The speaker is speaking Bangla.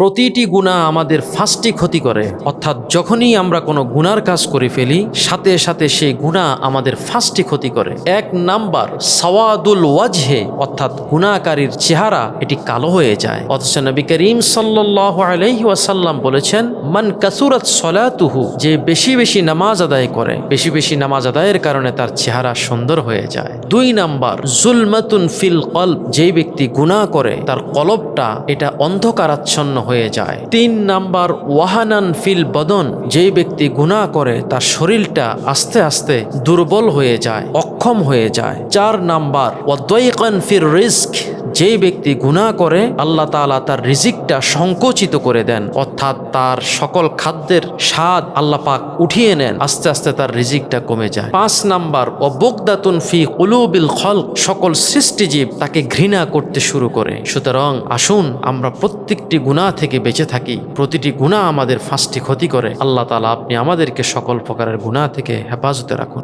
প্রতিটি গুণা আমাদের ফার্স্টই ক্ষতি করে। অর্থাৎ যখনই আমরা কোনো গুনার কাজ করে ফেলি, সাথে সাথে সেই গুণা আমাদের ফার্স্টই ক্ষতি করে। এক নাম্বার, সওয়াদুল ওয়াজহে, অর্থাৎ গুণাকারীর চেহারা এটি কালো হয়ে যায়। অথচ নবী করিম সাল্লাহ আলহি ওয়াসাল্লাম বলেছেন, মান কাসুরাত সলাতুহু যে বেশি বেশি নামাজ আদায় করে, বেশি বেশি নামাজ আদায়ের কারণে তার চেহারা সুন্দর হয়ে যায়। দুই নাম্বার, জুলমাতুন ফিল কল্ব, যেই ব্যক্তি গুনাহ করে, তার কলবটা এটা অন্ধকারাচ্ছন্ন হয়ে যায়। তিন নাম্বার, ওয়াহানান ফিল বদন, যেই ব্যক্তি গুণা করে, তার শরীরটা আস্তে আস্তে দুর্বল হয়ে যায়, অক্ষম হয়ে যায়। চার নাম্বার, ওয়াদ্দাইকান ফির রিস্ক যেই ব্যক্তি গুনাহ করে, আল্লাহ তাআলা তার রিজিকটা সংকুচিত করে দেন। অর্থাৎ তার সকল খাদ্যের স্বাদ আল্লাহ পাক উঠিয়ে নেন, আস্তে আস্তে তার রিজিকটা কমে যায়। পাঁচ নাম্বার ও বগদাতুন ফি কুলুবিল খল সকল সৃষ্টিজীব তাকে ঘৃণা করতে শুরু করে। সুতরাং আসুন, আমরা প্রত্যেকটি গুনাহ থেকে বেঁচে থাকি। প্রতিটি গুনাহ আমাদের ফাঁসটি ক্ষতি করে। আল্লাহ তাআলা আপনি আমাদেরকে সকল প্রকারের গুনাহ থেকে হেফাজতে রাখুন।